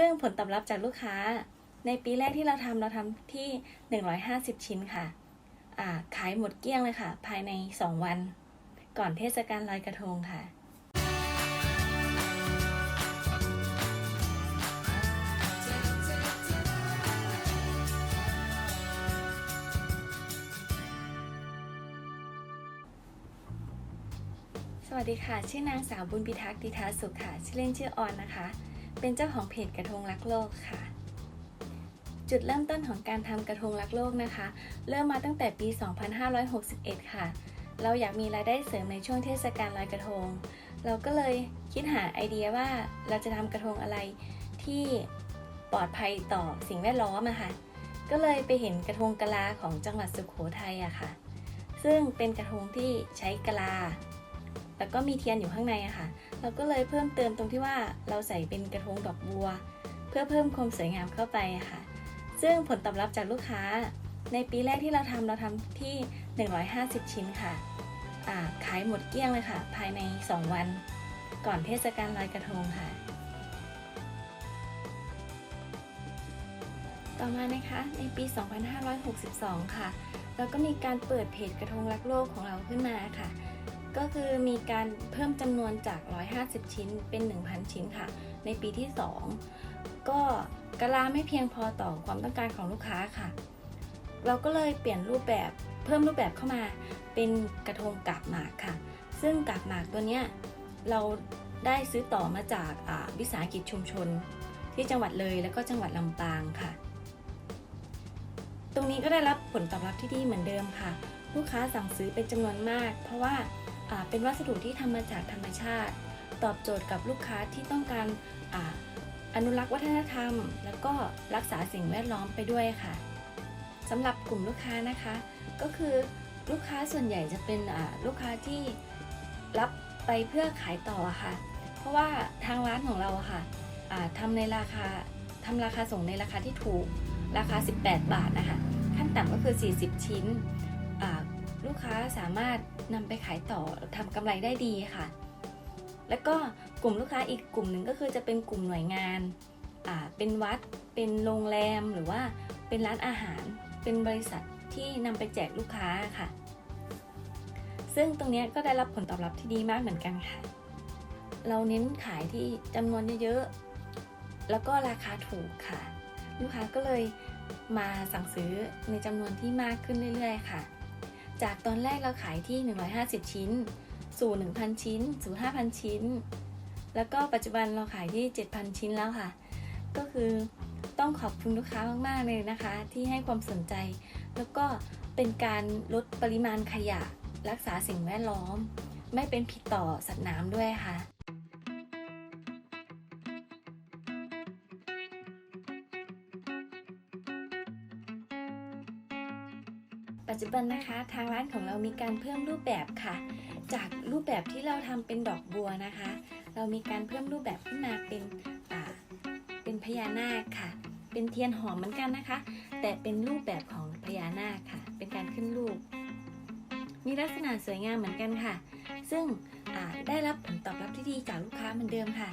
ซึ่งผลตอบรับจากลูกค้า ในปีแรกที่เราทำเราทำที่ 150 ชิ้นค่ะอ่าขายหมดเกลี้ยงเลยค่ะ ภายใน 2 วัน ก่อนเทศกาลลอยกระทงค่ะสวัสดีค่ะ ชื่อนางสาวบุญพิทักษ์ดิทาสุขค่ะ ชื่อเล่นชื่อออนนะคะ เป็นเจ้าของเพจกระทงรักโลกค่ะ จุดเริ่มต้นของการทำกระทงรักโลกนะคะ เริ่มมาตั้งแต่ปี 2561 ค่ะ เราอยากมีรายได้เสริมในช่วงเทศกาลลอยกระทง เราก็เลยคิดหาไอเดียว่าเราจะทำกระทงอะไรที่ปลอดภัยต่อสิ่งแวดล้อมอะค่ะ ก็เลยไปเห็นกระทงกะลาของจังหวัดสุโขทัยอะค่ะ ซึ่งเป็นกระทงที่ใช้กะลา แล้วก็มีเทียนอยู่ข้างในอะค่ะ เราก็เลยเพิ่มเติมตรงที่ว่าเราใส่เป็นกระทงดอกบัว เพื่อเพิ่มความสวยงามเข้าไปค่ะ ซึ่งผลตอบรับจากลูกค้า ในปีแรกที่เราทำเราทำที่ 150 ชิ้นค่ะขายหมดเกลี้ยงเลยค่ะ ภายใน 2 วัน ก่อนเทศกาลลอยกระทงค่ะ ต่อมานะคะในปี 2562 ค่ะ เราก็มีการเปิดเพจกระทงรักโลกของเราขึ้นมาค่ะ ก็คือมีการเพิ่มจำนวนจาก 150 ชิ้นเป็น 1,000 ชิ้นค่ะ ในปีที่ 2 ก็กะลาไม่เพียงพอต่อความต้องการของลูกค้าค่ะ เราก็เลยเปลี่ยนรูปแบบเพิ่มรูปแบบเข้ามาเป็นกระทงกาบหมากค่ะ ซึ่งกาบหมากตัวเนี้ยเราได้ซื้อต่อมาจากอ่าวิสาหกิจชุมชน ที่จังหวัดเลยแล้วก็จังหวัดลำปางค่ะ ตรงนี้ก็ได้รับผลตอบรับที่ดีเหมือนเดิมค่ะ ลูกค้าสั่งซื้อเป็นจำนวนมาก เพราะว่า เป็นวัสดุที่ทำมาจากธรรมชาติ ตอบโจทย์กับลูกค้าที่ต้องการออนุรักษ์วัฒนธรรม แล้วก็รักษาสิ่งแวดล้อมไปด้วยค่ะสำหรับกลุ่มลูกค้านะคะ ก็คือลูกค้าส่วนใหญ่จะเป็นลูกค้าที่รับไปเพื่อขายต่อค่ะ เพราะว่าทางร้านของเราค่ะอ่าทำในราคาทำราคาส่งในราคาที่ถูก ราคา 18 บาทนะคะ ขั้นต่ำก็คือ 40 ชิ้น ลูกค้าสามารถนำไปขายต่อทำกำไรได้ดีค่ะ แล้วก็กลุ่มลูกค้าอีกกลุ่มหนึ่งก็คือจะเป็นกลุ่มหน่วยงานอ่าเป็นวัด เป็นโรงแรมหรือว่าเป็นร้านอาหาร เป็นบริษัทที่นำไปแจกลูกค้าค่ะ ซึ่งตรงนี้ก็ได้รับผลตอบรับที่ดีมากเหมือนกันค่ะ เราเน้นขายที่จำนวนเยอะๆ แล้วก็ราคาถูกค่ะ ลูกค้าก็เลยมาสั่งซื้อในจำนวนที่มากขึ้นเรื่อย ๆ ค่ะ จากตอนแรกเราขายที่ 150 ชิ้น สู่ 1,000 ชิ้น สู่ 5,000 ชิ้น แล้วก็ปัจจุบันเราขายที่ 7,000 ชิ้นแล้วค่ะ ก็คือต้องขอบคุณลูกค้ามากๆเลยนะคะ ที่ให้ความสนใจ แล้วก็เป็นการลดปริมาณขยะ รักษาสิ่งแวดล้อม ไม่เป็นผิดต่อสัตว์น้ำด้วยค่ะ ปัจจุบันนะคะทางร้านของเรามีการเพิ่มรูปแบบค่ะ จากรูปแบบที่เราทำเป็นดอกบัวนะคะ เรามีการเพิ่มรูปแบบขึ้นมาเป็นเป็นพญานาคค่ะ เป็นเทียนหอมเหมือนกันนะคะ แต่เป็นรูปแบบของพญานาคค่ะ เป็นการขึ้นรูป มีลักษณะสวยงามเหมือนกันค่ะ ซึ่งได้รับผลตอบรับที่ดีจากลูกค้าเหมือนเดิมค่ะ